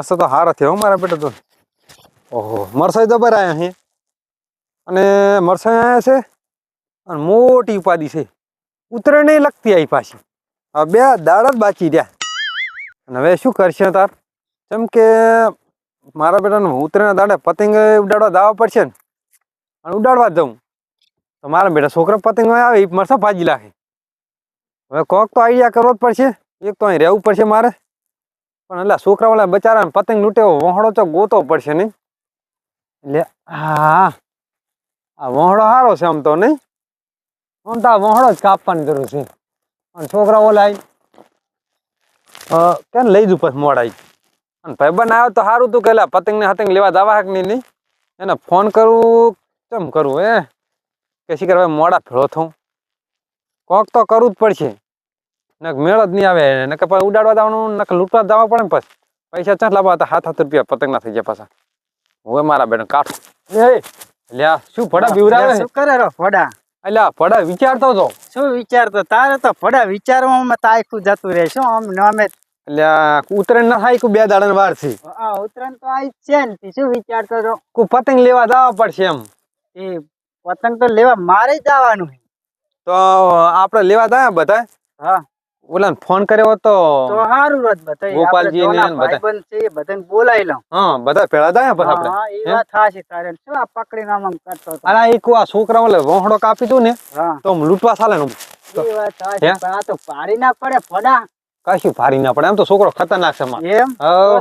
મસ્ત તો હારા થયો મારા બેટા તો. ઓહો, મરસાઈ દબર આવ્યા અહીં. અને મરસાઈ આવ્યા છે અને મોટી ઉપાધિ છે. ઉતરે નહીં લગતી આવી પાછી. હવે બે દાડા જ બાકી રહ્યા. અને હવે શું કરશે તાર? જેમ કે મારા બેટાને ઉતરેના દાડે પતંગ ઉડાડવા દાવા પડશે ને, અને ઉડાડવા જવું. તો મારા બેટા છોકરા પતંગ આવે એ મરસા ભાજી લાગે હવે કોક તો આઈડિયા કરવો જ પડશે. એક તો અહીં રહેવું પડશે મારે. પણ એટલે છોકરાવાળા બચારાને પતંગ લૂંટેવો વહોડો તો ગોતો પડશે નહીં. એટલે હા, આ વહોળો સારો છે આમ તો નહીં. આમ તો આ વહોળો જ કાપવાની જરૂર છે. અને છોકરા ઓલા કેમ લઈ જુ પછી મોડાઈ? અને ભાઈબંધ આવ્યો તો સારું તું કે લા પતંગને હતંગ લેવા દવા હાક નહીં એને ફોન કરું કેમ કરવું એ કે શી કરવા મોડા ભેળો થઉં. કોક તો કરવું જ પડશે. નક મેળ જ નહીં આવે. નકે પછી ઉડાડવા જવાનું નકે લૂંટવા જવા પડે ને પછી. પૈસા ચાલ લાવવા હતા હાથ હાથ રૂપિયા પતંગ ના થઈ ગયા પાછા. હવે મારા બેન કાઠું. એ લ્યા શું ફડા બીવરાવે શું કરે રો ફડા? અલ્યા ફડા વિચારતો તો શું વિચારતો? તારે તો ફોડા વિચારવામાં તાયકું જતું રહે. શું આમ નામે અલ્યા ઉતરેણ ના થાય કોઈ બે દાડા વાર આ ઉત્તરાયણ તો આઈ છે ને. શું વિચારતો તો પતંગ લેવા જવા પડશે એમ. એ પતંગ તો લેવા મારે જવાનું તો આપણે લેવા જાય બધા? હા. ઓલા ફોન કર્યો હતો તો તો સારું રત બતાય ગોપાલજી ને બધા. ભાઈબંધ છે બધાને બોલાવી લઉં. હા બધા ભેળા જાય પર આપણે. હા એ વાત થાશે તારે. શું આ પકડી નામ આમ કરતો અલા એક આ છોકરા ઓલે વહોડો કાપી દઉં ને તો આમ લૂંટવા ચાલે ને. એ વાત થાશે પણ આ તો પાડી ના પડે ફડા કશું ભારી ના પડે. એમ તો છોકરો ખતરનાક છે એમ?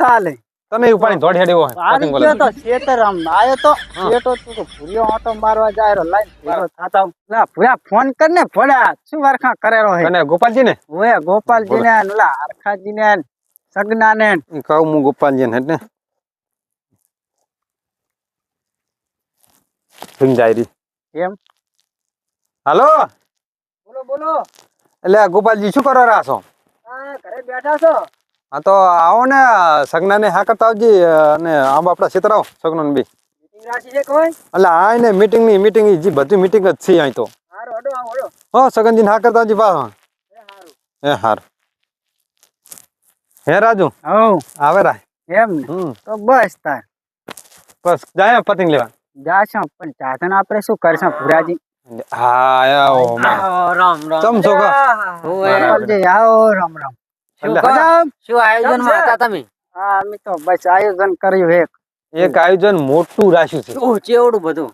ચાલે. તને પાણી દોડ હેડ્યો પતંગ ગયો તો શેતર આમ આયો તો હા. તું ભૂર્યો આંટો મારવા જાય રો લાઈન ભેગો થાતા લા ભૂયા ફોન કર ને ફોડા શું વરખા કરેલો હે? અને ગોપાલજી ને ઓએ ગોપાલજી ને લા હરખાજી ને સગના ને. કહું હું ગોપાલજી ને એટલે સમજાય રી. કેમ? હાલો? બોલો બોલો. એટલે ગોપાલજી શું કરો રહ્યા છો? ઘરે બેઠા છો. હા તો આવો ને સગના ને હા કરતા આવજી અને આમ આપણા ક્ષેત્ર આવો સગનો બી. છે એટલે હા ને મીટિંગની મીટિંગ જી બધી મીટિંગ જ છે અહીં તો. હો સગનજી હા કરતા આવજી વાહ એ હારું. હે હાર. હે રાજુ? આવે રા એમ તો બસ તાર. બસ જાય પતંગ લેવા. જાશું પણ ચાતન આપણે શું કરશું પુરાજી હા આવો રામ રામ. ચમ? ગોપાલજી આવો રામ રામ. શું એટલે- કદમ હતા તમે? હા અમે તો બસ આયોજન કર્યું એક. એક આયોજન મોટું રાખ્યું છે. શું ચેવડું બધું?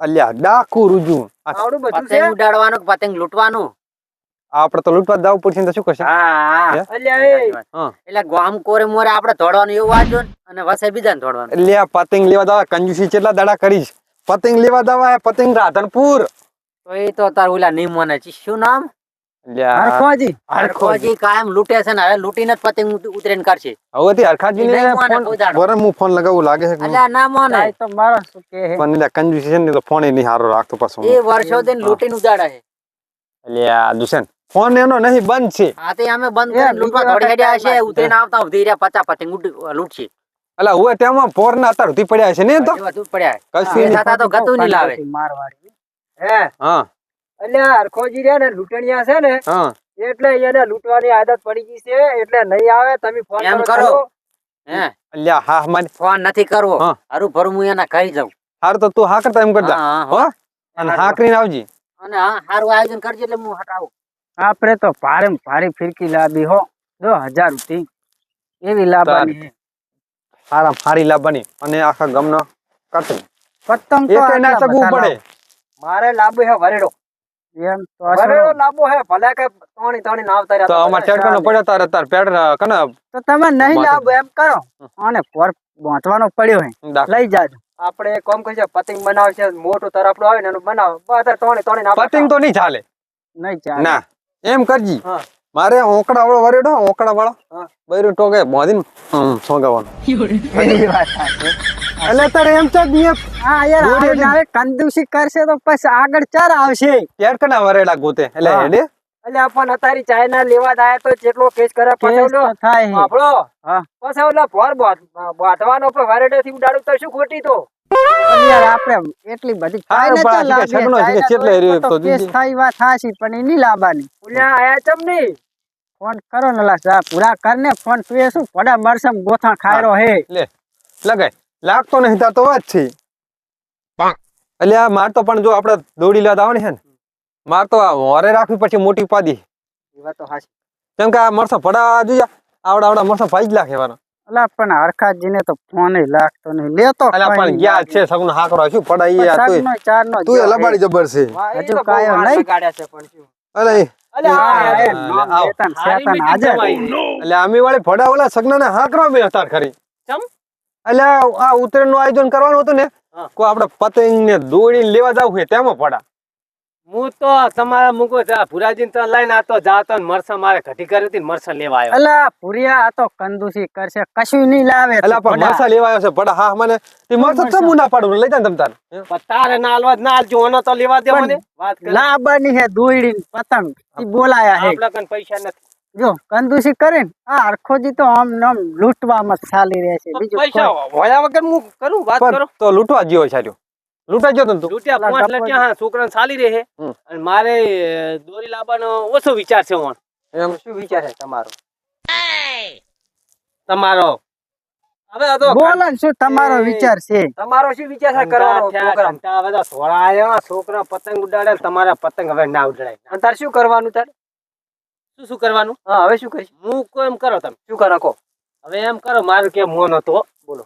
અલ્યા ડાકુ રૂજુ. આવડું બધું છે? ઉડાડવાનું પતંગ લૂંટવાનું? આપણે તો લૂંટવા દાવ પડશે તો શું કરશે? હા હે? અલ્યા એ. હા. એટલે ગામ કોરે મોરે આપણે દોડવાનું એવું વાંચો અને વસે બીજાને ધોડવાનું. એટલે પતંગ લેવા દવા કંજુસી કેટલા દાડા કરીશ? પતંગ લેવા દવા પતંગ રાધનપુર. તો એ તો તાર ઓલા નહીં મને શું નામ? હરખોજી હરખોજી હરખોજી કાયમ લૂંટે છે ને હવે લૂંટીને જ પતંગ ઉતરીને કાઢશે. હવેથી હરખાજી ને ફોન વરે હું ફોન લગાવું લાગે છે કે ના મોને. તાય તો મારો શું કે હે પણ એટલે કંજુસી છે ને તો ફોન નહીં હારો રાખતો પાછો એ વર્ષો દિન લૂંટીને ઉજાડે છે. અલ્યા દુસેન ફોન એનો નહીં બંધ છે. આ તે અમે બંધ કરીને લૂંટવા દોડી હેડ્યા છે ઉતરીને આવતા ઉધી રહ્યા પચાસ પતંગ લૂંટશે. એટલે હવે તેમાં પોર ના અત્યાર પડ્યા છે ને તો? પડ્યા કશું એ નહીં. થતા તો ગતું નહીં લાવે. મારવાડી. હે હા. અલ્યા હરખોજી રહ્યા ને લૂંટણિયા છે ને એટલે એને લૂંટવાની આદત પડી ગઈ છે એટલે નહીં આવે તમે ફોન એમ કરો. હે? અલ્યા હા મને ફોન નથી કરવો. હારું ભરું હું એને કહી જાઉં. હાર તો તું હા કરતા એમ કરતા હા, અને હા કરીને આવજી. અને હા હારું આયોજન કરજે એટલે હું હટાવું. આપણે તો ભારે ભારે ફિરકી લાવી હો. દો હજાર રૂપિયા. એવી લાવવાની સારા ફારી લાવવાની અને આખા ગમનો કટરી પતંગ તો એક ના ચગવું પડે. મારે લાવવું હે વરેડો. એમ તો વરેડો લાવવો હે ભલે કે તોણી તોણી ના આવતા તો અમાર ચડકાનો પડ્યો તારે તાર પેડ કને? તો તમે નહીં બાકી. એમ કરો. અને પોર બાંધવાનો પડ્યો હે. લઈ જાજો. આપણે કોમ કહે છે પતંગ બનાવશે મોટું તરફડું આવે ને એનું બનાવો. બધા તોણી તોણી પતંગ તો નહીં ચાલે. નહીં ચાલે. ના એમ કરજી. મારે ઓકડા વાળો વરેડો ઓકડા વાળો બરું બૈરું ટોકે બાંધીને વાત. એટલે તારે એમ તો દિયે હા યાર દોરી આવે કંદુસી કરશે તો પછી આગળ ચાર આવશે. યાર કના વરેડા ગોતે? એટલે. હેડે? એટલે આપણ અત્યારે ચાઇના લેવા જાય તો જેટલો કેસ કરે પછી થાય. આપણો હા. પછી ઓલા ભોર બાંધવાનો પણ વરેડે થી ઉડાડું તો શું ખોટી તો? યાર આપણે એટલી બધી પણ. થાય વાત થાશી પણ એની લાબાની. લાવવાની આયા ચમની ફોન કરો ને લા પૂરા કરને ફોન તું એ શું પડા મરસમ ગોથા ખાયરો હે. લે લગાય. લાગતો નહીં તાર તો વાત છે. એટલે આ માર તો પણ જો આપણે દોડી આવવાની છે ને માર તો આ હોરે રાખવી પછી મોટી હાચી. કેમ કે આ મરસો પડા જોઈએ આવડા આવડા મરસો ભાઈ જ લાખે વાળા અલા પણ હરખાજી ને તો ફોન લાગતો નહીં. લેતો અલા પણ ગયા છે સગનો હાકરો શું પડા ઈ આ તું ચાર નો તું લબાડી જબર છે. હજુ કાયો નહીં. અલે ઈ, અરે લે, આવો. શેતાન શેતાન હાજર. એટલે આમી વાળી ભડા ઓલા સગના ને હાકરો બે તાર ખરી. ચમ? એટલે આ ઉત્તરાયણનું આયોજન કરવાનું હતું ને હા. કોઈ આપણે પતંગ ને દોડી લેવા જવું હોય તેમાં પડા હું તો તમારા મૂકો ભુરાજી તો લઈને આ તો જાતો ને મરસા મારે ઘટી કરી હતી મરસા લેવા આવ્યો. અલા પુરિયા આ તો કંદુસી કરશે કશું નહીં લાવે અલા પણ મરસા લેવા આવ્યો છે પડા હા મને તે મરસા તો હું ના પાડું લઈ જા ને તમ તાર. તારે ના આલવા ના આલજો ઓનો તો લેવા દે મને વાત કર. લાબાની હે દોયડી પતંગ. ઈ બોલાયા હે આપણા કન પૈસા નથી. જો કંદુસી કરે ને આ હરખોજી તો આમ નામ લૂંટવામાં ચાલી રહે છે. બીજું પૈસા હોયા વગર હું કરું? વાત કરો. તો લૂંટવા ગયો સાર્યો લૂંટા ગયો તું લૂંટ્યા પાંચ લટ્યા હા છોકરાને ચાલી રહે અને મારે દોરી લાવવાનો ઓછો વિચાર છે ઓણ. એમ શું વિચાર છે તમારો? તમારો. હવે આ તો બોલો શું તમારો વિચાર છે? તમારો શું વિચાર છે? કરવાનો પ્રોગ્રામ. ઘંટા બધા થોડા આયા છોકરા પતંગ ઉડાડે તમારા પતંગ હવે ના ઉડાડે અને શું કરવાનું તારે? શું શું કરવાનું? હા હવે શું કરીશ? હું એમ કરો તમે. શું કરો? કો હવે એમ કરો મારું કેમ મોન હતો. બોલો.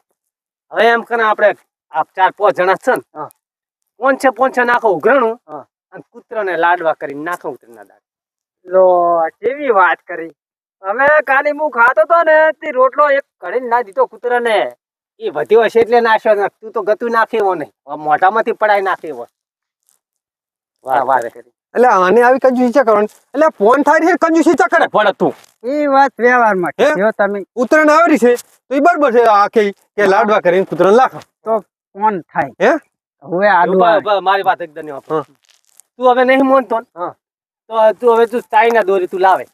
હવે એમ કરે આપણે આ ચાર પાંચ જણા છે ને પોન છે પોન છે નાખો ઉઘરણું અને કૂતરાને લાડવા કરી નાખો ઉતરના દાળ લો કેવી વાત કરી. અમે કાલી હું ખાતો તો ને તે રોટલો એક કઢીને ના દીધો કૂતરાને. એ વધ્યો હશે એટલે નાખ્યો ને તું તો ગતું નાખે એવો નહીં. મોઢામાંથી પડાઈ નાખે એવો. વાહ વાહ. કરી. એટલે આને આવી કંજુસી કરવાની. એટલે ફોન થાય છે કંજુસી કરે. પડ તું. એ વાત વ્યવહારમાં માટે જો તમે ઉત્તરાયણ આવી છે તો એ બરોબર છે આ કે કે લાડવા કરીને કૂતરણ લાખ. તો ફોન થાય. હે? હવે આડવા મારી વાત એકદમ તું હવે નહીં મોનતો. તો તું હવે તું ચાઇના દોરી તું લાવે.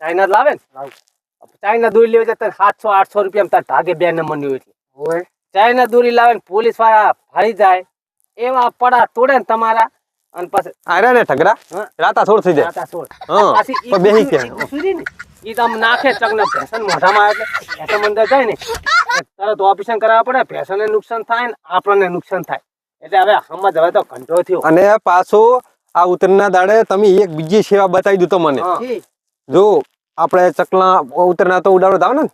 ચાઇના લાવે ને? ચાઇના દોરી લેવી તારે સાતસો આઠસો રૂપિયા તાર ભાગે બે નંબરની એટલે. હોય ચાઇના દોરી લાવે ને પોલીસવાળા ફરી જાય. એવા પડા તોડે ને તમારા. અને પછી આર્યા ને ઠગરા રાતા થોડ થઈ જાય. રાતા છોડ. હા પાછી બેહી કુસુરી- ક્યાં? ને, ઈ તો નાખે ચકને ભેંસન મોઢામાં આવે એટલે ભેંસન અંદર જાય ને તરત ઓપરેશન કરાવવા પડે ભેંસને નુકસાન થાય ને આપણને નુકસાન થાય. એટલે હવે સમજ હવે તો ઘંટો થયો. અને પાછો આ ઉત્તરના દાડે તમે એક બીજી સેવા બતાવી દો તો મને. જો. આપણે ચકલા ઉતરના તો ઉડાડો દાવ ને?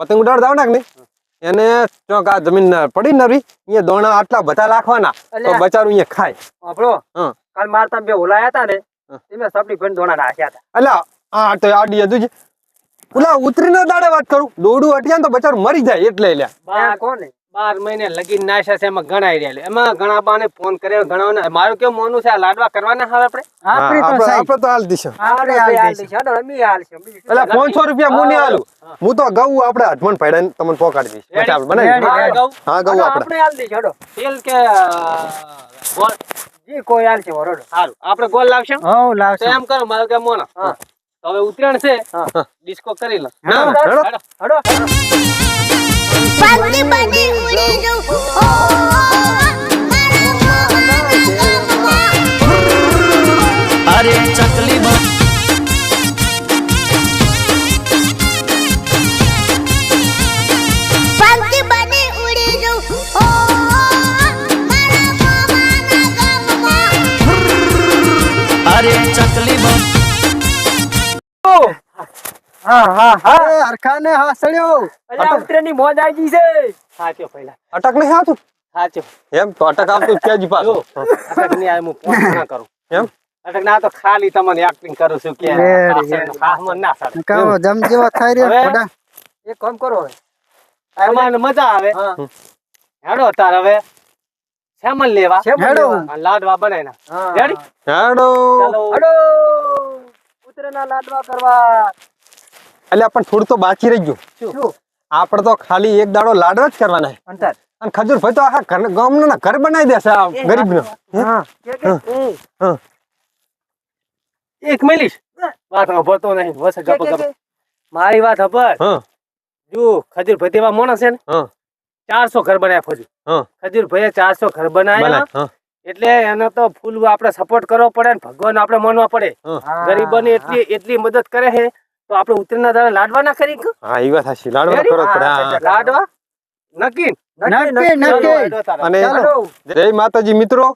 પતંગ ઉડાડો દાવ ને એને ચોક આ જમીન પડી નરી અહીંયા દોણા આટલા બધા રાખવાના તો બચારું અહીંયા ખાય. આપણો? હા. કાલ માર તમે બે ઓલાયા હતા ને એમાં સપની ભાઈ દોણા નાખ્યા હતા. એટલે આ તો આડી હતું ઓલા ઉતરીને દાડે વાત કરું. દોડું અટિયા તો બચારું મરી જાય એટલે લે બા કોને? બાર મહિને લગીન નાશ્યા છે એમાં ગણાઈ રહ્યા એમાં ઘણા બાને ફોન કર્યો ઘણા મારું કેવું મોનું છે આ લાડવા કરવાના હાલ આપણે? આપણી તો આપણે સાહેબ આપણે તો હાલ દીશો. આપણે હાલ. દઈશું. અમે હાલ છે. એટલે પાંચસો રૂપિયા હું નહીં હાલું. હું. તો ગઉ આપણે હટમણ પડ્યા તમને પોકાડી દઈશ. બચાવ બનાવી હા ગઉ આપણે. હાલ હાલો. તેલ કે જી કોઈ હાલ છે વરોડો સારું. આપણે ગોલ લાવશું? હા લાવશું. એમ કરો મારું કે મોનો. હા. તો હવે ઉતરાણ છે. હા. ડિસ્કો કરી લો હડો. હડો. બની ઉડી હા હા હા. એ હરખાને હાસળ્યો. અલ્યા, ઉતરેની મોજ આવી ગઈ છે. સાચો પહેલા અટક નહીં આવતું સાચો એમ તો અટક આવતું ક્યાં જ જો અટકની આ હું ફોન ના કરું. એમ? અટક ના તો ખાલી તમને એક્ટિંગ કરું છું કે Very ના સારું. કહો જમ જેવો થઈ રહ્યો હવે? એક કામ કરો હવે. તમારે મજા આવે. હેડો તાર હવે. શ્યામલ લેવા. હેડો. લાડવા બનાવીને રેડી હેડો. ચાલો. હાલો. લાડવા કરવા. એટલે પણ થોડું તો બાકી રહી ગયું. શું? આપણે તો ખાલી એક દાડો લાડવા જ કરવાના છે. અંતર. અને ખજૂર ભાઈ તો આખા ઘર ગામના ઘર બનાવી દેશે આ ગરીબનો. હા? કે કે હા. એક મિનિટ વાત હંભળતો નહીં. વસ ગપ ગપ. મારી વાત હંભળ. હા. જો ખજૂર ભાઈ તેવા માણસ છે ને. હા. ચારસો ઘર બનાવ્યા ખજૂર હા. ખજૂર ભાઈએ ચારસો ઘર બનાવ્યા. બનાય હા. એટલે એને તો ફૂલ આપણે સપોર્ટ કરવો પડે ને ભગવાન આપણે માનવા પડે. ગરીબો ને એટલી એટલી મદદ કરે છે તો આપણે ઉત્તરના દાડે લાડવા ના કરી હા એ વાત હાચી લાડવા કરો? પડે. લાડવા? નક્કી? નક્કી નક્કી અને જય માતાજી મિત્રો.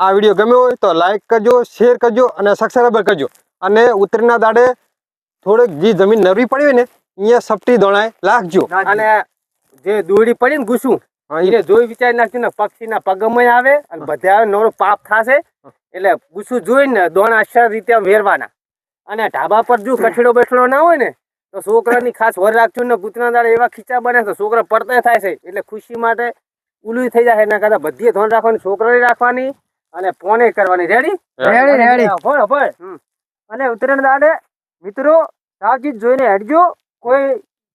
આ વીડિયો ગમ્યો હોય તો લાઈક કરજો શેર કરજો અને સબસ્ક્રાઈબર કરજો. અને ઉત્તરના દાડે થોડીક જે જમીન નરવી પડી હોય ને અહીંયા સપટી દોણાય લાખજો અને જે દોડી પડી ને ગુસું ઈ જોઈ વિચારી નાખજો ને પક્ષીના પગમય આવે અને બધા આવે નવરો પાપ થાશે. એટલે ગુસ્સું જોઈને દોણા અક્ષર રીતે વેરવાના. અને ઢાબા પર જો કઠેડો બેઠડો ના હોય ને તો છોકરાની ખાસ વર રાખજો ને પૂતના દાડે એવા ખીચા બને તો છોકરા પડતા થાય છે એટલે ખુશી માટે ઉલું થઈ જાય એના કરતા બધી ધોન રાખવાની છોકરાને રાખવાની અને ફોને કરવાની. રેડી રેડી રેડી અભળ હમ. અને ઉત્તરાયણ દાડે મિત્રો સાવચેત જોઈને હેડજો કોઈ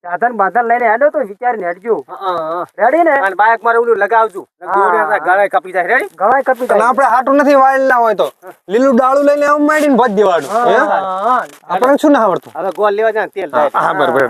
સાધન બાધન લઈને હેડો તો વિચારીને હેડજો. રેડી ને? અને બાઇક મારે ઓલું લગાવજો. ગળાય કપી જાય. રેડી ગળાય કપી અને જાય. આપણે હાટું નથી વાયેલ ના હોય તો. લીલું ડાળું લઈને આમ માંડીને ભજ દેવાનું. આપણને શું ના આવડતું? હવે ગોળ લેવા જાય તેલ હા બરાબર.